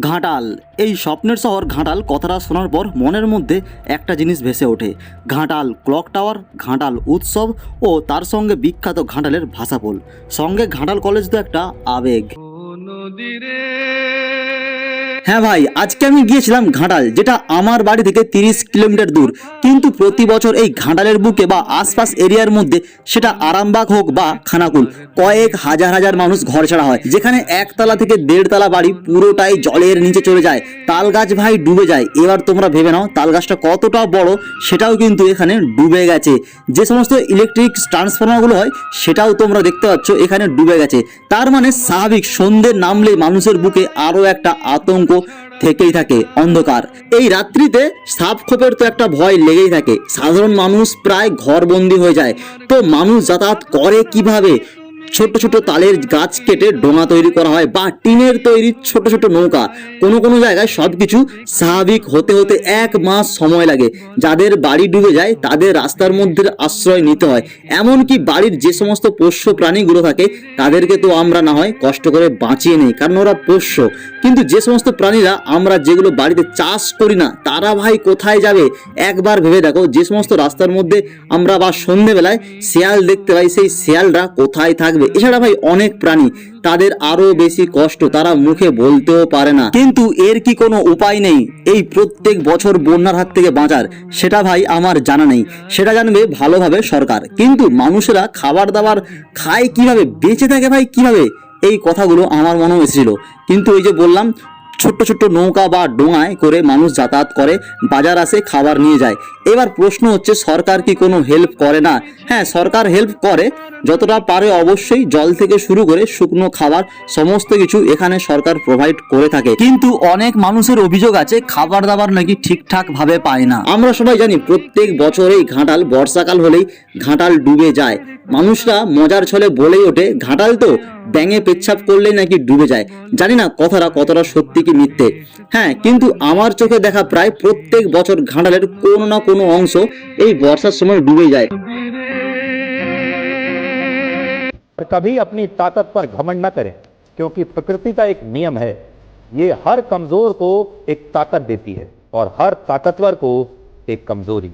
ঘাটাল। এই স্বপ্নের শহর ঘাটাল কথাটা শোনার পর মনের মধ্যে একটা জিনিস ভেসে ওঠে। ঘাটাল ক্লক টাওয়ার, ঘাটাল উৎসব ও তার সঙ্গে বিখ্যাত ঘাটালের ভাষাপোল। সঙ্গে ঘাটাল কলেজ তো একটা আবেগ। হ্যাঁ ভাই, আজকে আমি গিয়েছিলাম ঘাটাল, যেটা আমার বাড়ি থেকে তিরিশ কিলোমিটার দূর। কিন্তু প্রতি বছর এই ঘাটালের বুকে বা আশপাশ এরিয়ার মধ্যে সেটা আরামবাগ হোক বা খানাকুল, কয়েক হাজার হাজার মানুষ ঘর ছাড়া হয়। যেখানে একতলা থেকে দেড়তলা বাড়ি পুরোটাই জলের নিচে চলে যায়। তাল গাছ ভাই ডুবে যায়। এবার তোমরা ভেবে নাও তাল গাছটা কতটা বড়, সেটাও কিন্তু এখানে ডুবে গেছে। যে সমস্ত ইলেকট্রিক ট্রান্সফর্মারগুলো হয়, সেটাও তোমরা দেখতে পাচ্ছ, এখানে ডুবে গেছে। তার মানে স্বাভাবিক সন্ধ্যে নামলে মানুষের বুকে আরও একটা আতঙ্ক থেকেই থাকে, অন্ধকার। এই রাত্রিতে সাপ খোপের তো একটা ভয় লেগেই থাকে। সাধারণ মানুষ প্রায় ঘরবন্দি হয়ে যায়। তো মানুষ যাতায়াত করে কীভাবে? ছোট ছোট তালের গাছ কেটে ডোঙা তৈরি করা হয় বা টিনের তৈরি ছোট ছোট নৌকা। কোনো কোনো জায়গায় সব কিছু স্বাভাবিক হতে হতে এক মাস সময় লাগে। যাদের বাড়ি ডুবে যায়, তাদের রাস্তার মধ্যে আশ্রয় নিতে হয়। এমনকি বাড়ির যে সমস্ত পোষ্য প্রাণীগুলো থাকে, তাদেরকে তো আমরা না হয় কষ্ট করে বাঁচিয়ে নিই, কারণ ওরা পোষ্য। কিন্তু যে সমস্ত প্রাণীরা আমরা যেগুলো বাড়িতে চাষ করি না, তারা ভাই কোথায় যাবে? একবার ভেবে দেখো, যে সমস্ত রাস্তার মধ্যে আমরা বা সন্ধেবেলায় শেয়াল দেখতে পাই, সেই শেয়ালরা কোথায় থাকবে? এছাড়া ভাই অনেক প্রাণী, তাদের আরও বেশি কষ্ট তারা মুখে বলতেও পারে না। কিন্তু এর কি কোনো উপায় নেই? এই প্রত্যেক বছর বন্যার হাত থেকে বাঁচার, সেটা ভাই আমার জানা নেই। সেটা জানবে ভালোভাবে সরকার। কিন্তু মানুষেরা খাবার দাবার খায় কীভাবে? বেঁচে থাকে ভাই কীভাবে? এই কথাগুলো আমার মনেও এসেছিল। কিন্তু ওই যে বললাম ছোট্ট ছোট্ট নৌকা বা ডোঙায় করে মানুষ যাতায়াত করে, বাজার আসে, খাবার নিয়ে যায়। এবার প্রশ্ন হচ্ছে, সরকার কি কোনো হেল্প করে না? হ্যাঁ সরকার হেল্প করে, যতটা পারে অবশ্যই জল থেকে শুরু করে শুকনো খাবার, সমস্ত কিছু এখানে সরকার প্রোভাইড করে থাকে। কিন্তু অনেক মানুষের অভিযোগ আছে, খাবার দাবার নাকি ঠিকঠাক ভাবে পায় না। আমরা সবাই জানি, প্রত্যেক বছরেই ঘাটাল, বর্ষাকাল হলেই ঘাটাল ডুবে যায়। মানুষরা মজার ছলে বলেই ওঠে, ঘাটাল তো ব্যাঙে পেচ্ছাপ করলেই নাকি ডুবে যায় জানি না কথাটা কতটা সত্যি কি মিথ্যে হ্যাঁ কিন্তু আমার চোখে দেখা প্রায় প্রত্যেক বছর ঘাটালের কোনো না কোনো অংশ এই বর্ষার সময় ডুবে যায় और कभी अपनी ताकत पर घमंड न करें क्योंकि प्रकृति का एक नियम है ये हर कमजोर को एक ताकत देती है और हर ताकतवर को एक कमजोरी